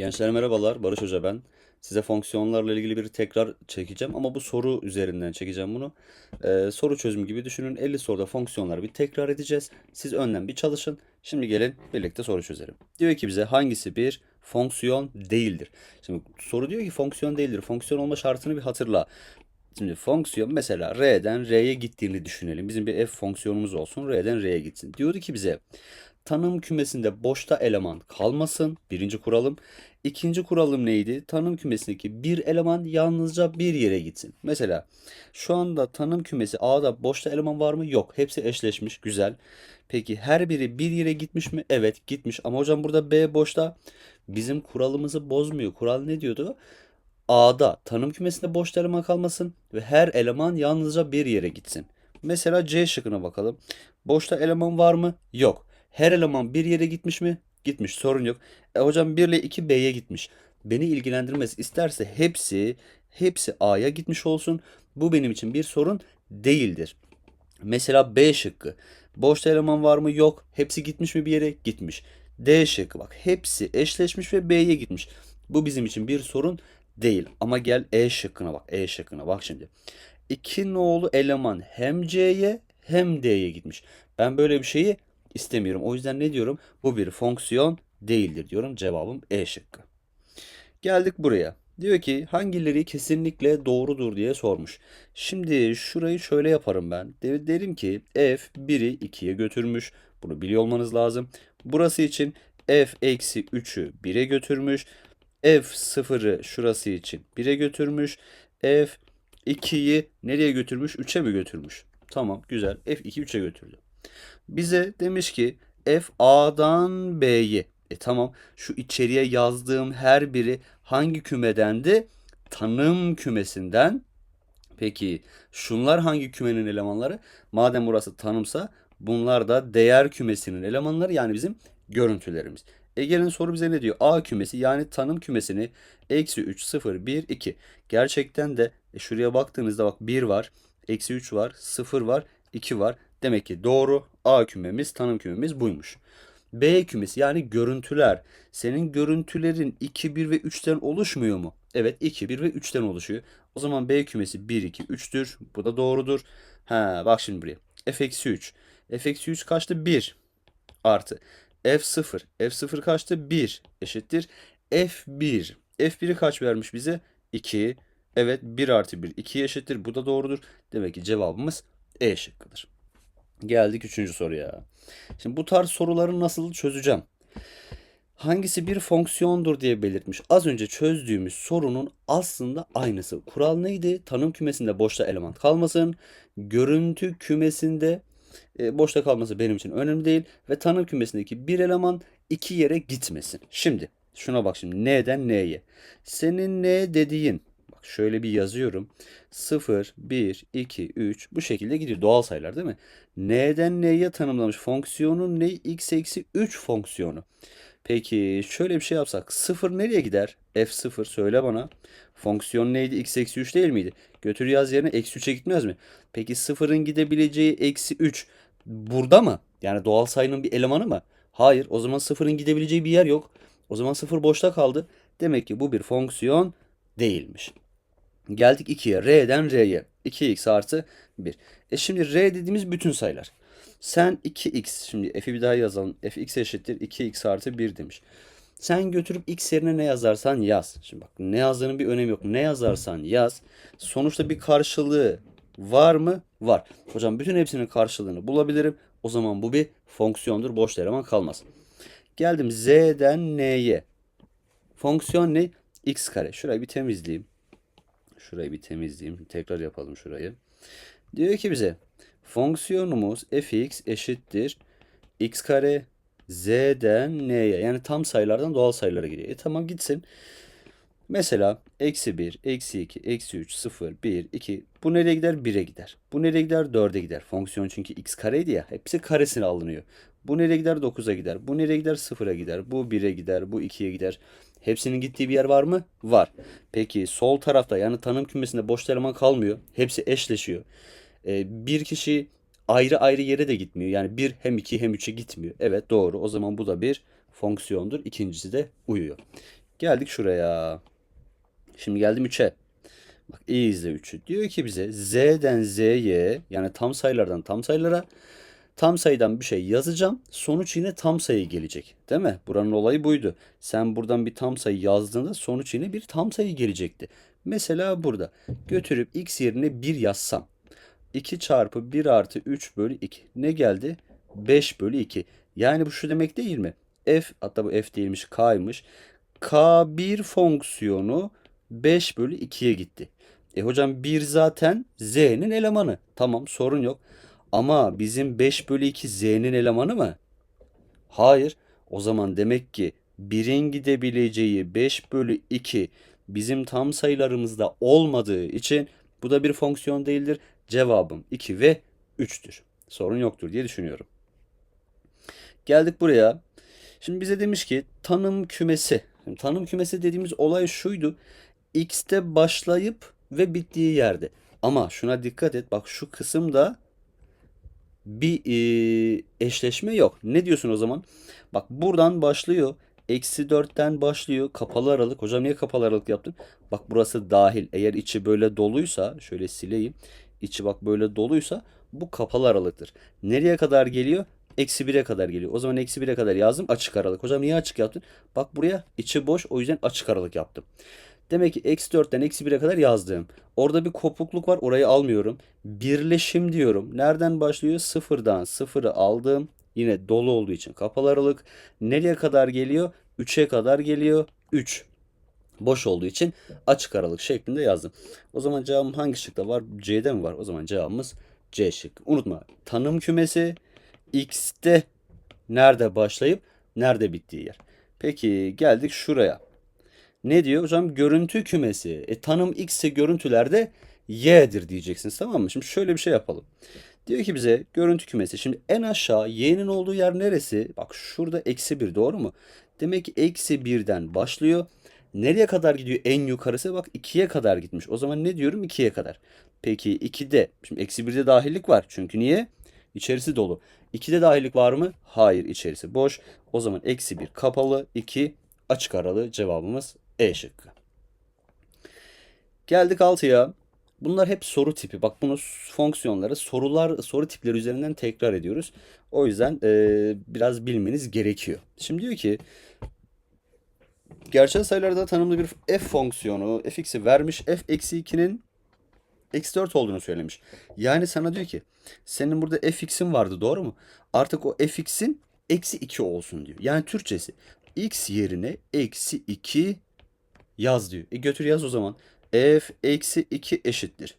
Gençler merhabalar, Barış Hoca ben. Size fonksiyonlarla ilgili bir tekrar çekeceğim ama bu soru üzerinden çekeceğim bunu. Ee, soru çözümü gibi düşünün. 50 soruda fonksiyonları bir tekrar edeceğiz. Siz önden bir çalışın. Şimdi gelin birlikte soru çözelim. Diyor ki bize hangisi bir fonksiyon değildir? Şimdi soru diyor ki fonksiyon değildir. Fonksiyon olma şartını bir hatırla. Şimdi fonksiyon mesela R'den R'ye gittiğini düşünelim. Bizim bir f fonksiyonumuz olsun. R'den R'ye gitsin. Diyordu ki bize tanım kümesinde boşta eleman kalmasın. Birinci kuralım. İkinci kuralım neydi? Tanım kümesindeki bir eleman yalnızca bir yere gitsin. Mesela şu anda tanım kümesi A'da boşta eleman var mı? Yok. Hepsi eşleşmiş. Güzel. Peki her biri bir yere gitmiş mi? Evet gitmiş. Ama hocam burada B boşta. Bizim kuralımızı bozmuyor. Kural ne diyordu? A'da tanım kümesinde boş eleman kalmasın ve her eleman yalnızca bir yere gitsin. Mesela C şıkkına bakalım. Boşta eleman var mı? Yok. Her eleman bir yere gitmiş mi? Gitmiş. Sorun yok. E hocam 1 ile 2 B'ye gitmiş. Beni ilgilendirmez. İsterse hepsi hepsi A'ya gitmiş olsun. Bu benim için bir sorun değildir. Mesela B şıkkı. Boşta eleman var mı? Yok. Hepsi gitmiş mi bir yere? Gitmiş. D şıkkı bak. Hepsi eşleşmiş ve B'ye gitmiş. Bu bizim için bir sorun değil. Ama gel E şıkkına bak. E şıkkına bak şimdi. İki nolu eleman hem C'ye hem D'ye gitmiş. Ben böyle bir şeyi istemiyorum. O yüzden ne diyorum? Bu bir fonksiyon değildir diyorum. Cevabım E şıkkı. Geldik buraya. Diyor ki hangileri kesinlikle doğrudur diye sormuş. Şimdi şurayı şöyle yaparım ben. De- derim ki f 1'i 2'ye götürmüş. Bunu biliyor olmanız lazım. Burası için f eksi 3'ü 1'e götürmüş. f 0'ı şurası için 1'e götürmüş. f 2'yi nereye götürmüş? 3'e mi götürmüş? Tamam güzel. f2 3'e götürdü. Bize demiş ki f A'dan B'ye. E tamam şu içeriye yazdığım her biri hangi kümedendi? Tanım kümesinden. Peki şunlar hangi kümenin elemanları? Madem burası tanımsa bunlar da değer kümesinin elemanları yani bizim görüntülerimiz. E gelin soru bize ne diyor? A kümesi yani tanım kümesini eksi 3, 0, 1, 2. Gerçekten de e şuraya baktığınızda bak 1 var, eksi 3 var, 0 var, 2 var. Demek ki doğru A kümemiz, tanım kümemiz buymuş. B kümesi yani görüntüler. Senin görüntülerin 2, 1 ve 3'ten oluşmuyor mu? Evet 2, 1 ve 3'ten oluşuyor. O zaman B kümesi 1, 2, 3'tür. Bu da doğrudur. Ha bak şimdi buraya. F eksi 3. F eksi 3 kaçtı? 1 artı. F0. F0 kaçtı? 1 eşittir. F1. F1'i kaç vermiş bize? 2. Evet 1 artı 1 2 eşittir. Bu da doğrudur. Demek ki cevabımız E şıkkıdır. Geldik üçüncü soruya. Şimdi bu tarz soruları nasıl çözeceğim? Hangisi bir fonksiyondur diye belirtmiş. Az önce çözdüğümüz sorunun aslında aynısı. Kural neydi? Tanım kümesinde boşta eleman kalmasın. Görüntü kümesinde e, boşta kalması benim için önemli değil. Ve tanım kümesindeki bir eleman iki yere gitmesin. Şimdi şuna bak şimdi n'den n'ye. Senin n dediğin şöyle bir yazıyorum. 0, 1, 2, 3 bu şekilde gidiyor. Doğal sayılar değil mi? N'den n'ye tanımlamış fonksiyonun ne? x eksi 3 fonksiyonu. Peki şöyle bir şey yapsak. 0 nereye gider? F0 söyle bana. Fonksiyon neydi? x eksi 3 değil miydi? Götür yaz yerine eksi 3'e gitmez mi? Peki 0'ın gidebileceği eksi 3 burada mı? Yani doğal sayının bir elemanı mı? Hayır. O zaman 0'ın gidebileceği bir yer yok. O zaman 0 boşta kaldı. Demek ki bu bir fonksiyon değilmiş. Geldik 2'ye. R'den R'ye. 2x artı 1. E şimdi R dediğimiz bütün sayılar. Sen 2x şimdi f'i bir daha yazalım. fx eşittir 2x artı 1 demiş. Sen götürüp x yerine ne yazarsan yaz. Şimdi bak ne yazdığının bir önemi yok. Ne yazarsan yaz. Sonuçta bir karşılığı var mı? Var. Hocam bütün hepsinin karşılığını bulabilirim. O zaman bu bir fonksiyondur. Boş eleman kalmaz. Geldim z'den n'ye. Fonksiyon ne? x kare. Şurayı bir temizleyeyim. Şurayı bir temizleyeyim. Tekrar yapalım şurayı. Diyor ki bize fonksiyonumuz fx eşittir x kare z'den n'ye yani tam sayılardan doğal sayılara gidiyor. E tamam gitsin. Mesela eksi 1, eksi 2, eksi 3, 0, 1, 2 bu nereye gider? 1'e gider. Bu nereye gider? 4'e gider. Fonksiyon çünkü x kareydi ya hepsi karesine alınıyor. Bu nereye gider? 9'a gider. Bu nereye gider? 0'a gider. Bu 1'e gider. Bu 2'ye gider. Hepsinin gittiği bir yer var mı? Var. Peki sol tarafta yani tanım kümesinde boş eleman kalmıyor. Hepsi eşleşiyor. Ee, bir kişi ayrı ayrı yere de gitmiyor. Yani bir hem iki hem üçe gitmiyor. Evet doğru. O zaman bu da bir fonksiyondur. İkincisi de uyuyor. Geldik şuraya. Şimdi geldim 3'e. Bak iyi izle 3'ü. Diyor ki bize z'den z'ye yani tam sayılardan tam sayılara tam sayıdan bir şey yazacağım. Sonuç yine tam sayı gelecek. Değil mi? Buranın olayı buydu. Sen buradan bir tam sayı yazdığında sonuç yine bir tam sayı gelecekti. Mesela burada götürüp x yerine 1 yazsam. 2 çarpı 1 artı 3 bölü 2. Ne geldi? 5 bölü 2. Yani bu şu demek değil mi? F hatta bu f değilmiş k'ymış. K1 fonksiyonu 5 bölü 2'ye gitti. E hocam 1 zaten z'nin elemanı. Tamam sorun yok. Ama bizim 5 bölü 2 z'nin elemanı mı? Hayır. O zaman demek ki 1'in gidebileceği 5 bölü 2 bizim tam sayılarımızda olmadığı için bu da bir fonksiyon değildir. Cevabım 2 ve 3'tür. Sorun yoktur diye düşünüyorum. Geldik buraya. Şimdi bize demiş ki tanım kümesi. Şimdi tanım kümesi dediğimiz olay şuydu. X'te başlayıp ve bittiği yerde. Ama şuna dikkat et. Bak şu kısımda bir e, eşleşme yok. Ne diyorsun o zaman? Bak buradan başlıyor. Eksi 4'ten başlıyor. Kapalı aralık. Hocam niye kapalı aralık yaptın? Bak burası dahil. Eğer içi böyle doluysa şöyle sileyim. İçi bak böyle doluysa bu kapalı aralıktır. Nereye kadar geliyor? Eksi 1'e kadar geliyor. O zaman eksi 1'e kadar yazdım. Açık aralık. Hocam niye açık yaptın? Bak buraya içi boş. O yüzden açık aralık yaptım. Demek ki eksi 4'ten eksi 1'e kadar yazdım. Orada bir kopukluk var. Orayı almıyorum. Birleşim diyorum. Nereden başlıyor? Sıfırdan sıfırı aldım. Yine dolu olduğu için kapalı aralık. Nereye kadar geliyor? 3'e kadar geliyor. 3. Boş olduğu için açık aralık şeklinde yazdım. O zaman cevabım hangi şıkta var? C'de mi var? O zaman cevabımız C şıkkı. Unutma. Tanım kümesi X'te nerede başlayıp nerede bittiği yer. Peki geldik şuraya. Ne diyor hocam? Görüntü kümesi. E, tanım X ise görüntülerde Y'dir diyeceksiniz tamam mı? Şimdi şöyle bir şey yapalım. Diyor ki bize görüntü kümesi. Şimdi en aşağı Y'nin olduğu yer neresi? Bak şurada eksi 1 doğru mu? Demek ki eksi 1'den başlıyor. Nereye kadar gidiyor en yukarısı? Bak 2'ye kadar gitmiş. O zaman ne diyorum? 2'ye kadar. Peki 2'de, şimdi eksi 1'de dahillik var. Çünkü niye? İçerisi dolu. 2'de dahillik var mı? Hayır içerisi boş. O zaman eksi 1 kapalı, 2 açık aralı cevabımız E şıkkı. Geldik 6'ya. Bunlar hep soru tipi. Bak bunu fonksiyonları sorular soru tipleri üzerinden tekrar ediyoruz. O yüzden e, biraz bilmeniz gerekiyor. Şimdi diyor ki gerçel sayılarda tanımlı bir f fonksiyonu fx'i vermiş. f eksi 2'nin eksi 4 olduğunu söylemiş. Yani sana diyor ki senin burada fx'in vardı doğru mu? Artık o fx'in eksi 2 olsun diyor. Yani Türkçesi x yerine eksi 2 yaz diyor. E götür yaz o zaman. f eksi 2 eşittir.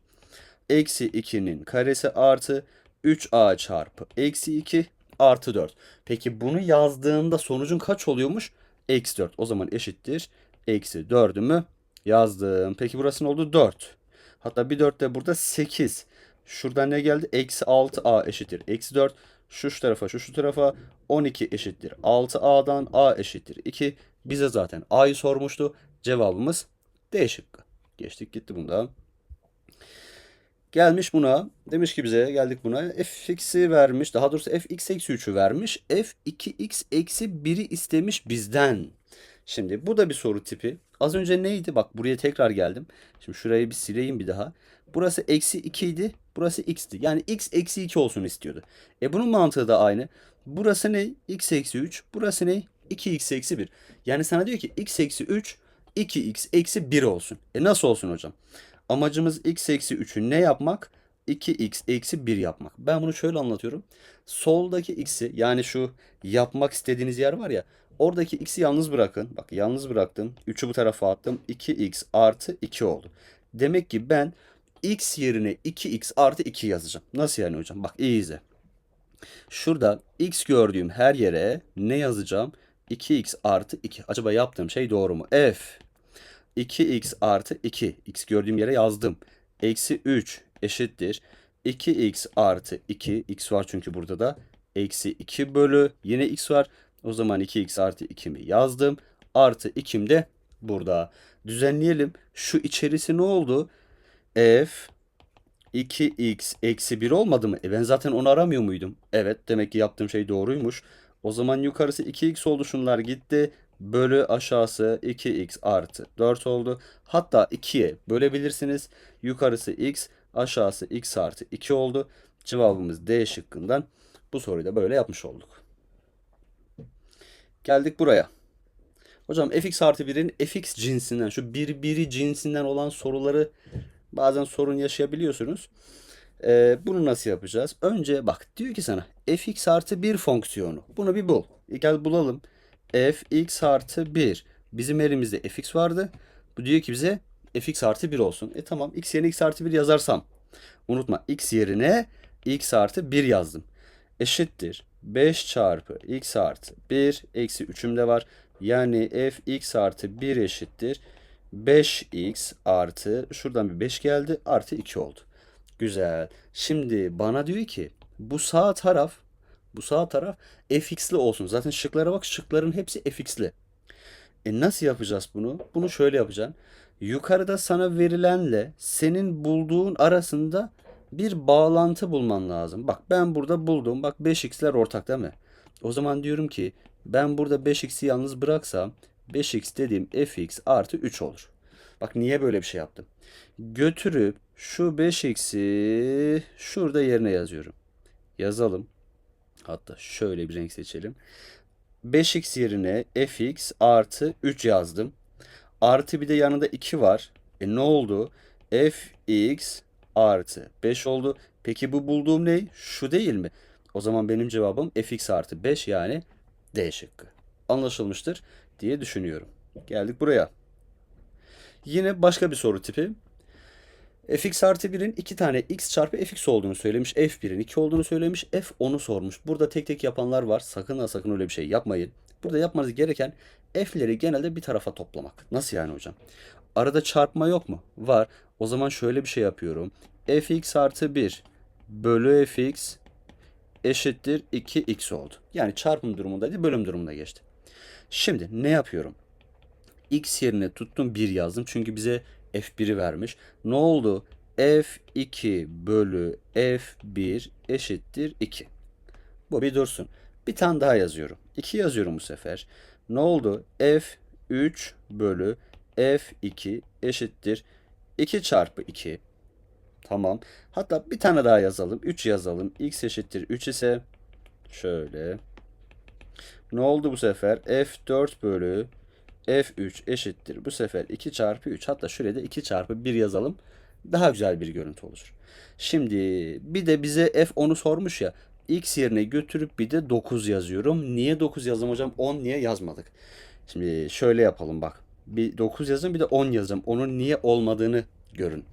Eksi 2'nin karesi artı 3a çarpı eksi 2 artı 4. Peki bunu yazdığında sonucun kaç oluyormuş? Eksi 4. O zaman eşittir. Eksi 4'ümü yazdım. Peki burası ne oldu? 4. Hatta bir 4 de burada 8. Şuradan ne geldi? Eksi 6a eşittir. Eksi 4. Şu şu tarafa şu şu tarafa 12 eşittir. 6a'dan a eşittir 2. Bize zaten a'yı sormuştu. Cevabımız D şıkkı. Geçtik gitti bunda. Gelmiş buna. Demiş ki bize geldik buna. fx'i vermiş. Daha doğrusu fx eksi 3'ü vermiş. f2x eksi 1'i istemiş bizden. Şimdi bu da bir soru tipi. Az önce neydi? Bak buraya tekrar geldim. Şimdi şurayı bir sileyim bir daha. Burası eksi 2 idi. Burası x'ti. Yani x eksi 2 olsun istiyordu. E bunun mantığı da aynı. Burası ne? x eksi 3. Burası ne? 2x eksi 1. Yani sana diyor ki x eksi 3 2x eksi 1 olsun. E nasıl olsun hocam? Amacımız x eksi 3'ü ne yapmak? 2x eksi 1 yapmak. Ben bunu şöyle anlatıyorum. Soldaki x'i yani şu yapmak istediğiniz yer var ya. Oradaki x'i yalnız bırakın. Bak yalnız bıraktım. 3'ü bu tarafa attım. 2x artı 2 oldu. Demek ki ben x yerine 2x artı 2 yazacağım. Nasıl yani hocam? Bak iyi izle. Şurada x gördüğüm her yere ne yazacağım? 2x artı 2. Acaba yaptığım şey doğru mu? F 2x artı 2. x gördüğüm yere yazdım. Eksi 3 eşittir. 2x artı 2. x var çünkü burada da. Eksi 2 bölü. Yine x var. O zaman 2x artı 2'mi yazdım. Artı 2'm de burada. Düzenleyelim. Şu içerisi ne oldu? F 2x eksi 1 olmadı mı? E ben zaten onu aramıyor muydum? Evet demek ki yaptığım şey doğruymuş. O zaman yukarısı 2x oldu şunlar gitti. bölü aşağısı 2x artı 4 oldu. Hatta 2'ye bölebilirsiniz. Yukarısı x, aşağısı x artı 2 oldu. Cevabımız D şıkkından. Bu soruyu da böyle yapmış olduk. Geldik buraya. Hocam fx artı 1'in fx cinsinden şu bir biri cinsinden olan soruları bazen sorun yaşayabiliyorsunuz. Ee, bunu nasıl yapacağız? Önce bak diyor ki sana fx artı 1 fonksiyonu. Bunu bir bul. E, gel bulalım. fx artı 1. Bizim elimizde fx vardı. Bu diyor ki bize fx artı 1 olsun. E tamam x yerine x artı 1 yazarsam. Unutma x yerine x artı 1 yazdım. Eşittir. 5 çarpı x artı 1 eksi 3'üm de var. Yani fx artı 1 eşittir. 5x artı şuradan bir 5 geldi artı 2 oldu. Güzel. Şimdi bana diyor ki bu sağ taraf bu sağ taraf fx'li olsun. Zaten şıklara bak şıkların hepsi fx'li. E nasıl yapacağız bunu? Bunu şöyle yapacaksın. Yukarıda sana verilenle senin bulduğun arasında bir bağlantı bulman lazım. Bak ben burada buldum. Bak 5x'ler ortak değil mi? O zaman diyorum ki ben burada 5x'i yalnız bıraksam 5x dediğim fx artı 3 olur. Bak niye böyle bir şey yaptım? Götürüp şu 5x'i şurada yerine yazıyorum. Yazalım. Hatta şöyle bir renk seçelim. 5x yerine fx artı 3 yazdım. Artı bir de yanında 2 var. E ne oldu? fx artı 5 oldu. Peki bu bulduğum ne? Şu değil mi? O zaman benim cevabım fx artı 5 yani D şıkkı. Anlaşılmıştır diye düşünüyorum. Geldik buraya. Yine başka bir soru tipi. Fx artı 1'in 2 tane x çarpı fx olduğunu söylemiş. f1'in 2 olduğunu söylemiş. f10'u sormuş. Burada tek tek yapanlar var. Sakın ha sakın öyle bir şey yapmayın. Burada yapmanız gereken f'leri genelde bir tarafa toplamak. Nasıl yani hocam? Arada çarpma yok mu? Var. O zaman şöyle bir şey yapıyorum. fx artı 1 bölü fx eşittir 2x oldu. Yani çarpım durumundaydı, bölüm durumuna geçti. Şimdi ne yapıyorum? x yerine tuttum 1 yazdım. Çünkü bize f1'i vermiş. Ne oldu? f2 bölü f1 eşittir 2. Bu bir dursun. Bir tane daha yazıyorum. 2 yazıyorum bu sefer. Ne oldu? f3 bölü f2 eşittir 2 çarpı 2. Tamam. Hatta bir tane daha yazalım. 3 yazalım. x eşittir 3 ise şöyle. Ne oldu bu sefer? f4 bölü f3 eşittir. Bu sefer 2 çarpı 3. Hatta şuraya da 2 çarpı 1 yazalım. Daha güzel bir görüntü olur. Şimdi bir de bize f10'u sormuş ya. x yerine götürüp bir de 9 yazıyorum. Niye 9 yazdım hocam? 10 niye yazmadık? Şimdi şöyle yapalım bak. Bir 9 yazın bir de 10 yazacağım. Onun niye olmadığını görün.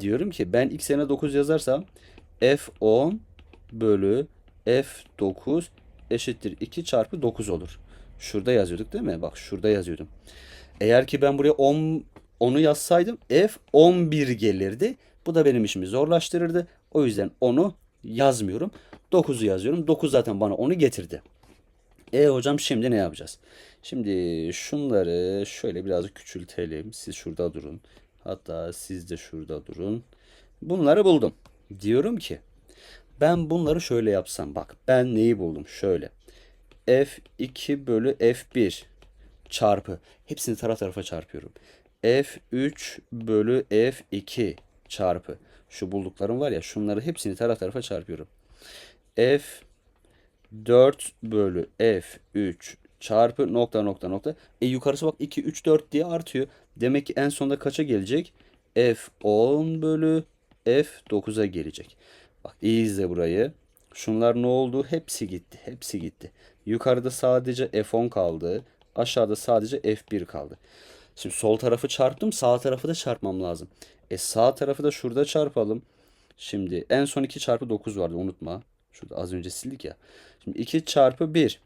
Diyorum ki ben x yerine 9 yazarsam f10 bölü f9 eşittir 2 çarpı 9 olur. Şurada yazıyorduk değil mi? Bak şurada yazıyordum. Eğer ki ben buraya 10 onu yazsaydım f 11 gelirdi. Bu da benim işimi zorlaştırırdı. O yüzden onu yazmıyorum. 9'u yazıyorum. 9 zaten bana onu getirdi. E hocam şimdi ne yapacağız? Şimdi şunları şöyle biraz küçültelim. Siz şurada durun. Hatta siz de şurada durun. Bunları buldum. Diyorum ki ben bunları şöyle yapsam. Bak ben neyi buldum? Şöyle. F2 bölü F1 çarpı. Hepsini taraf tarafa çarpıyorum. F3 bölü F2 çarpı. Şu bulduklarım var ya şunları hepsini taraf tarafa çarpıyorum. F4 bölü F3 çarpı nokta nokta nokta. E yukarısı bak 2, 3, 4 diye artıyor. Demek ki en sonunda kaça gelecek? F10 bölü F9'a gelecek. Bak iyi izle burayı. Şunlar ne oldu? Hepsi gitti. Hepsi gitti. Yukarıda sadece F10 kaldı. Aşağıda sadece F1 kaldı. Şimdi sol tarafı çarptım. Sağ tarafı da çarpmam lazım. E sağ tarafı da şurada çarpalım. Şimdi en son 2 çarpı 9 vardı unutma. Şurada az önce sildik ya. Şimdi 2 çarpı 1.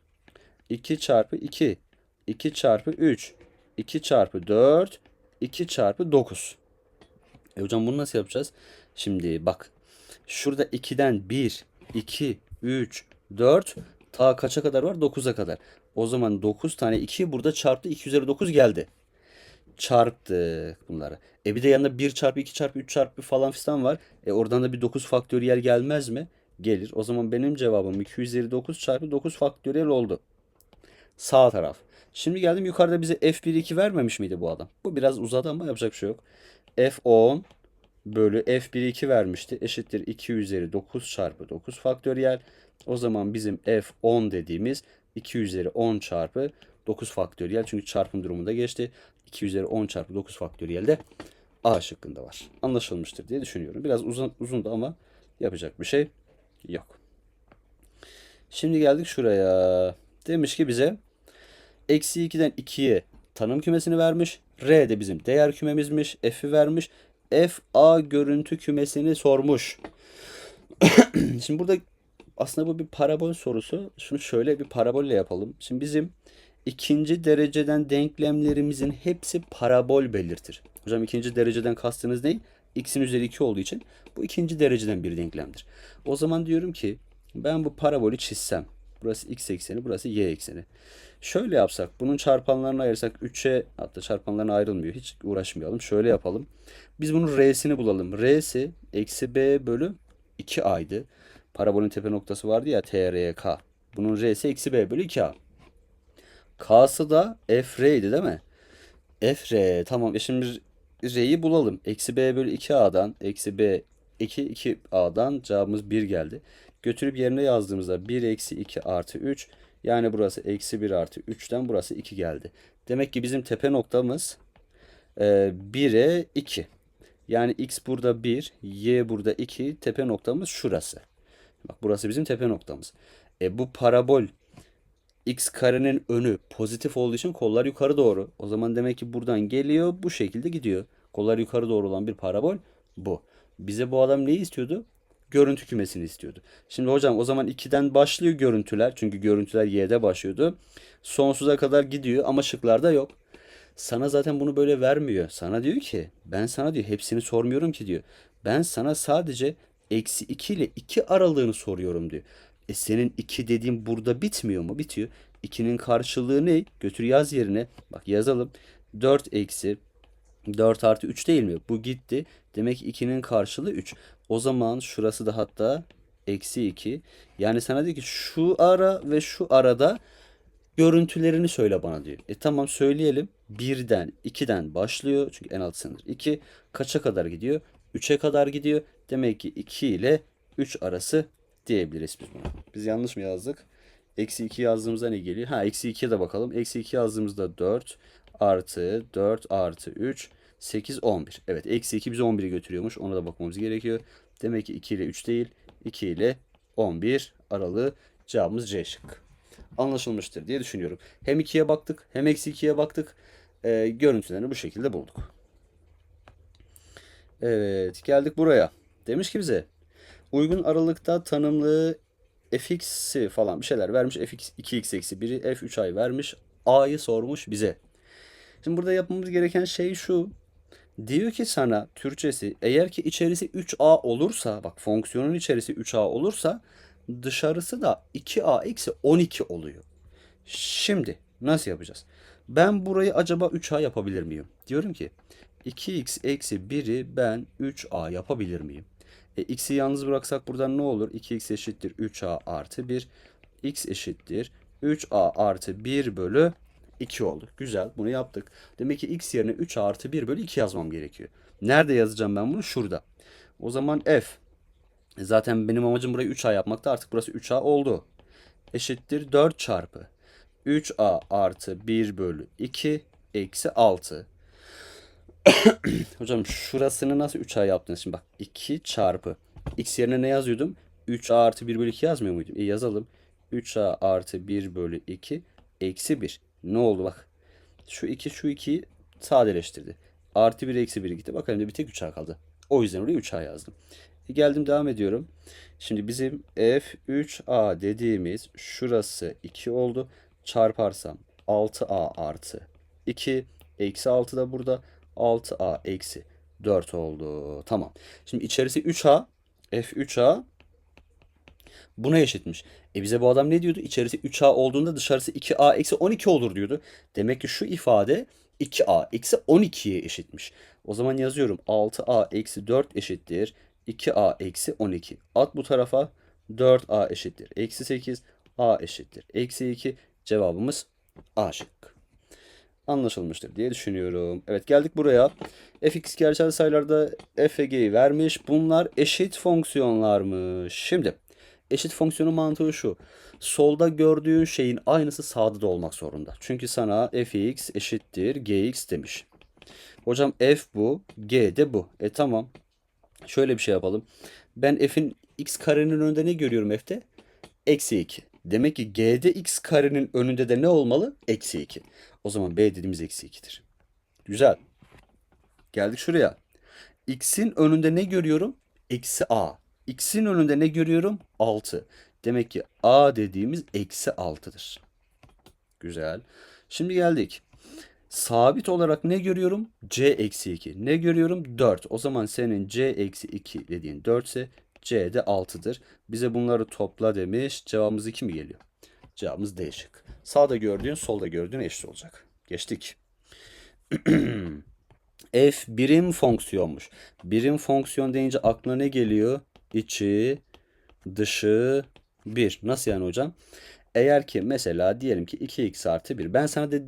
2 çarpı 2. 2 çarpı 3. 2 çarpı 4. 2 çarpı 9. E hocam bunu nasıl yapacağız? Şimdi bak. Şurada 2'den 1, 2, 3, 4 ta kaça kadar var? 9'a kadar. O zaman 9 tane 2 burada çarptı. 2 üzeri 9 geldi. Çarptık bunları. E bir de yanında 1 çarpı 2 çarpı 3 çarpı falan fistan var. E oradan da bir 9 faktöriyel gelmez mi? Gelir. O zaman benim cevabım 259 çarpı 9 faktöriyel oldu. Sağ taraf. Şimdi geldim yukarıda bize F1 2 vermemiş miydi bu adam? Bu biraz uzadı ama yapacak bir şey yok. F10 bölü F1 2 vermişti. Eşittir 2 üzeri 9 çarpı 9 faktöriyel. O zaman bizim F10 dediğimiz 2 üzeri 10 çarpı 9 faktöriyel. Çünkü çarpım durumunda geçti. 2 üzeri 10 çarpı 9 faktöriyel de A şıkkında var. Anlaşılmıştır diye düşünüyorum. Biraz uzun, uzundu ama yapacak bir şey yok. Şimdi geldik şuraya. Demiş ki bize eksi 2'den 2'ye tanım kümesini vermiş. R de bizim değer kümemizmiş. F'i vermiş. F A görüntü kümesini sormuş. Şimdi burada aslında bu bir parabol sorusu. Şunu şöyle bir parabolle yapalım. Şimdi bizim ikinci dereceden denklemlerimizin hepsi parabol belirtir. Hocam ikinci dereceden kastınız ne? X'in üzeri 2 olduğu için bu ikinci dereceden bir denklemdir. O zaman diyorum ki ben bu parabolü çizsem. Burası x ekseni, burası y ekseni. Şöyle yapsak, bunun çarpanlarını ayırsak 3'e hatta çarpanlarına ayrılmıyor. Hiç uğraşmayalım. Şöyle yapalım. Biz bunun r'sini bulalım. R'si eksi b bölü 2a'ydı. Parabolün tepe noktası vardı ya TRK. Bunun r'si eksi b bölü 2a. K'sı da f r'ydi değil mi? f r tamam. E şimdi r'yi bulalım. Eksi b bölü 2a'dan eksi b 2 2a'dan cevabımız 1 geldi. Götürüp yerine yazdığımızda 1 eksi 2 artı 3 yani burası eksi 1 artı 3'ten burası 2 geldi. Demek ki bizim tepe noktamız e, 1'e 2. Yani x burada 1, y burada 2, tepe noktamız şurası. Bak burası bizim tepe noktamız. E bu parabol x karenin önü pozitif olduğu için kollar yukarı doğru. O zaman demek ki buradan geliyor bu şekilde gidiyor. Kollar yukarı doğru olan bir parabol bu. Bize bu adam neyi istiyordu? Görüntü kümesini istiyordu. Şimdi hocam o zaman 2'den başlıyor görüntüler. Çünkü görüntüler y'de başlıyordu. Sonsuza kadar gidiyor ama şıklarda yok. Sana zaten bunu böyle vermiyor. Sana diyor ki ben sana diyor hepsini sormuyorum ki diyor. Ben sana sadece eksi 2 ile 2 aralığını soruyorum diyor. E senin 2 dediğin burada bitmiyor mu? Bitiyor. 2'nin karşılığı ne? Götür yaz yerine. Bak yazalım. 4 eksi 4 artı 3 değil mi? Bu gitti. Demek ki 2'nin karşılığı 3. O zaman şurası da hatta eksi 2. Yani sana diyor ki şu ara ve şu arada görüntülerini söyle bana diyor. E tamam söyleyelim. 1'den 2'den başlıyor. Çünkü en alt sınır 2. Kaça kadar gidiyor? 3'e kadar gidiyor. Demek ki 2 ile 3 arası diyebiliriz biz buna. Biz yanlış mı yazdık? Eksi 2 yazdığımızda ne geliyor? Ha eksi 2'ye de bakalım. Eksi 2 yazdığımızda 4 artı 4 artı 3 8 11. Evet eksi 2 bizi 11'e götürüyormuş. Ona da bakmamız gerekiyor. Demek ki 2 ile 3 değil 2 ile 11 aralığı cevabımız C şık. Anlaşılmıştır diye düşünüyorum. Hem 2'ye baktık hem eksi 2'ye baktık. Ee, görüntülerini bu şekilde bulduk. Evet geldik buraya. Demiş ki bize uygun aralıkta tanımlı fx'i falan bir şeyler vermiş. fx 2x eksi 1'i f3i vermiş. a'yı sormuş bize. Şimdi burada yapmamız gereken şey şu. Diyor ki sana Türkçesi eğer ki içerisi 3a olursa bak fonksiyonun içerisi 3a olursa dışarısı da 2a eksi 12 oluyor. Şimdi nasıl yapacağız? Ben burayı acaba 3a yapabilir miyim? Diyorum ki 2x eksi 1'i ben 3a yapabilir miyim? E, x'i yalnız bıraksak buradan ne olur? 2x eşittir 3a artı 1. x eşittir 3a artı 1 bölü 2 oldu. Güzel bunu yaptık. Demek ki x yerine 3 artı 1 bölü 2 yazmam gerekiyor. Nerede yazacağım ben bunu? Şurada. O zaman f. E, Zaten benim amacım burayı 3a yapmakta. Artık burası 3a oldu. Eşittir 4 çarpı 3a artı 1 bölü 2 eksi 6. Hocam şurasını nasıl 3a yaptınız? Şimdi bak 2 çarpı x yerine ne yazıyordum? 3a artı 1 bölü 2 yazmıyor muydum? E yazalım. 3a artı 1 bölü 2 eksi 1. Ne oldu bak. Şu 2 şu 2'yi sadeleştirdi. Artı 1 eksi 1 gitti. Bakalım bir tek 3a kaldı. O yüzden oraya 3a yazdım. E geldim devam ediyorum. Şimdi bizim f3a dediğimiz şurası 2 oldu. Çarparsam 6a artı 2 eksi 6 da burada 6a eksi 4 oldu. Tamam. Şimdi içerisi 3a f3a buna eşitmiş. E bize bu adam ne diyordu? İçerisi 3a olduğunda dışarısı 2a eksi 12 olur diyordu. Demek ki şu ifade 2a eksi 12'ye eşitmiş. O zaman yazıyorum 6a eksi 4 eşittir 2a eksi 12. At bu tarafa 4a eşittir eksi 8 a eşittir eksi 2. Cevabımız A şıkkı. Anlaşılmıştır diye düşünüyorum. Evet geldik buraya. fx gerçel sayılarda f ve vermiş. Bunlar eşit fonksiyonlarmış. Şimdi eşit fonksiyonun mantığı şu. Solda gördüğün şeyin aynısı sağda da olmak zorunda. Çünkü sana fx eşittir gx demiş. Hocam f bu, g de bu. E tamam. Şöyle bir şey yapalım. Ben f'in x karenin önünde ne görüyorum f'te? Eksi 2. Demek ki g'de x karenin önünde de ne olmalı? Eksi 2. O zaman b dediğimiz eksi 2'dir. Güzel. Geldik şuraya. x'in önünde ne görüyorum? Eksi a. x'in önünde ne görüyorum? 6. Demek ki a dediğimiz eksi 6'dır. Güzel. Şimdi geldik. Sabit olarak ne görüyorum? c eksi 2. Ne görüyorum? 4. O zaman senin c eksi 2 dediğin 4 ise c de 6'dır. Bize bunları topla demiş. Cevabımız 2 mi geliyor? Cevabımız D şık. Sağda gördüğün solda gördüğün eşit olacak. Geçtik. F birim fonksiyonmuş. Birim fonksiyon deyince aklına ne geliyor? İçi, dışı, 1. Nasıl yani hocam? Eğer ki mesela diyelim ki 2x artı 1. Ben sana de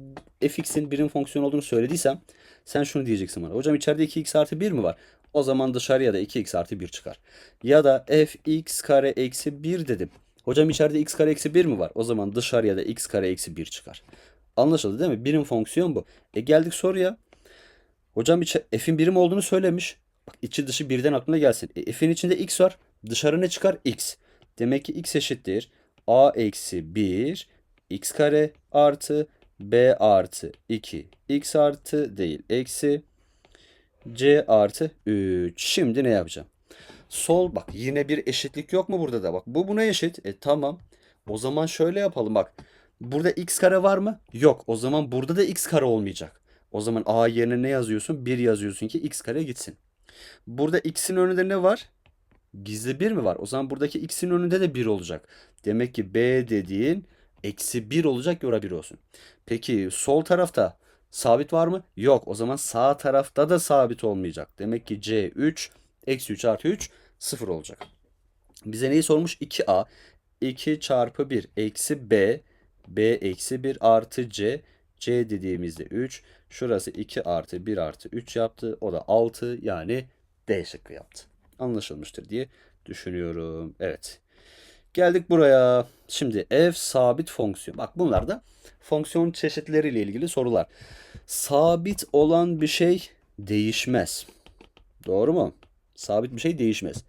fx'in birim fonksiyon olduğunu söylediysem sen şunu diyeceksin bana. Hocam içeride 2x artı 1 mi var? O zaman dışarıya da 2x artı 1 çıkar. Ya da fx kare eksi 1 dedim. Hocam içeride x kare eksi 1 mi var? O zaman dışarıya da x kare eksi 1 çıkar. Anlaşıldı değil mi? Birim fonksiyon bu. E geldik soruya. Hocam f'in birim olduğunu söylemiş. Bak içi dışı birden aklına gelsin. E, f'in içinde x var. Dışarı ne çıkar? x. Demek ki x eşittir. a eksi 1 x kare artı b artı 2 x artı değil eksi c artı 3. Şimdi ne yapacağım? Sol bak yine bir eşitlik yok mu burada da? Bak bu buna eşit. E tamam. O zaman şöyle yapalım bak. Burada x kare var mı? Yok. O zaman burada da x kare olmayacak. O zaman a yerine ne yazıyorsun? 1 yazıyorsun ki x kare gitsin. Burada x'in önünde ne var? Gizli 1 mi var? O zaman buradaki x'in önünde de 1 olacak. Demek ki b dediğin eksi 1 olacak ki ora 1 olsun. Peki sol tarafta sabit var mı? Yok. O zaman sağ tarafta da sabit olmayacak. Demek ki c 3 eksi 3 artı 3 0 olacak. Bize neyi sormuş? 2a 2 çarpı 1 eksi b b eksi 1 artı c c dediğimizde 3 şurası 2 artı 1 artı 3 yaptı. O da 6 yani D şıkkı yaptı. Anlaşılmıştır diye düşünüyorum. Evet. Geldik buraya. Şimdi f sabit fonksiyon. Bak bunlar da fonksiyon çeşitleriyle ilgili sorular. Sabit olan bir şey değişmez. Doğru mu? Sabit bir şey değişmez.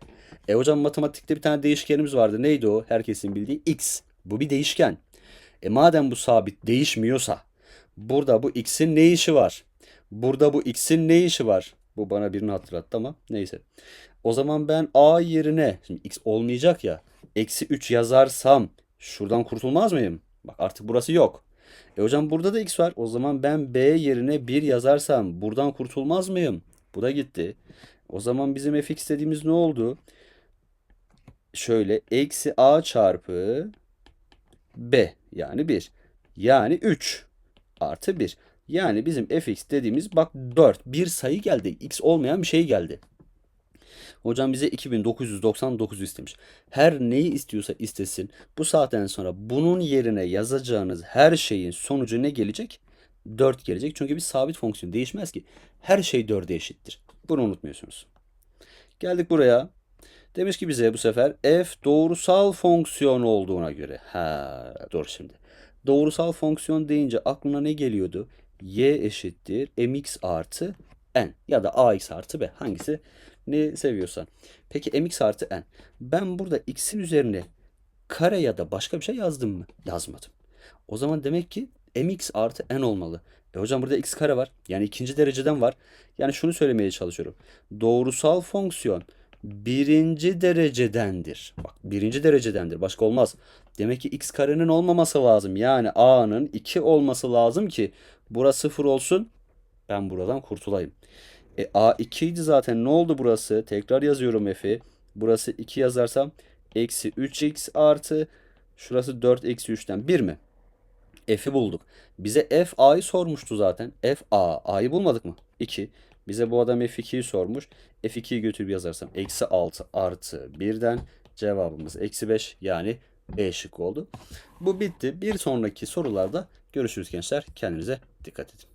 E hocam matematikte bir tane değişkenimiz vardı. Neydi o? Herkesin bildiği x. Bu bir değişken. E madem bu sabit değişmiyorsa burada bu x'in ne işi var? Burada bu x'in ne işi var? Bu bana birini hatırlattı ama neyse. O zaman ben a yerine şimdi x olmayacak ya. Eksi 3 yazarsam şuradan kurtulmaz mıyım? Bak artık burası yok. E hocam burada da x var. O zaman ben b yerine 1 yazarsam buradan kurtulmaz mıyım? Bu da gitti. O zaman bizim fx dediğimiz ne oldu? Şöyle eksi a çarpı b yani 1. Yani 3 artı 1. Yani bizim fx dediğimiz bak 4. Bir sayı geldi. x olmayan bir şey geldi. Hocam bize 2999 istemiş. Her neyi istiyorsa istesin. Bu saatten sonra bunun yerine yazacağınız her şeyin sonucu ne gelecek? 4 gelecek. Çünkü bir sabit fonksiyon değişmez ki. Her şey 4'e eşittir. Bunu unutmuyorsunuz. Geldik buraya. Demiş ki bize bu sefer f doğrusal fonksiyon olduğuna göre. Ha, dur şimdi. Doğrusal fonksiyon deyince aklına ne geliyordu? y eşittir mx artı n ya da ax artı b hangisi ne seviyorsan. Peki mx artı n. Ben burada x'in üzerine kare ya da başka bir şey yazdım mı? Yazmadım. O zaman demek ki mx artı n olmalı. E hocam burada x kare var. Yani ikinci dereceden var. Yani şunu söylemeye çalışıyorum. Doğrusal fonksiyon birinci derecedendir. Bak birinci derecedendir. Başka olmaz. Demek ki x karenin olmaması lazım. Yani a'nın 2 olması lazım ki burası 0 olsun. Ben buradan kurtulayım. E, a 2 idi zaten. Ne oldu burası? Tekrar yazıyorum f'i. Burası 2 yazarsam eksi 3x artı şurası 4 eksi 3'ten 1 mi? F'i bulduk. Bize f a'yı sormuştu zaten. f a. a'yı bulmadık mı? 2. Bize bu adam f2'yi sormuş. f2'yi götürüp yazarsam eksi 6 artı 1'den cevabımız eksi 5 yani E şık oldu. Bu bitti. Bir sonraki sorularda görüşürüz gençler. Kendinize dikkat edin.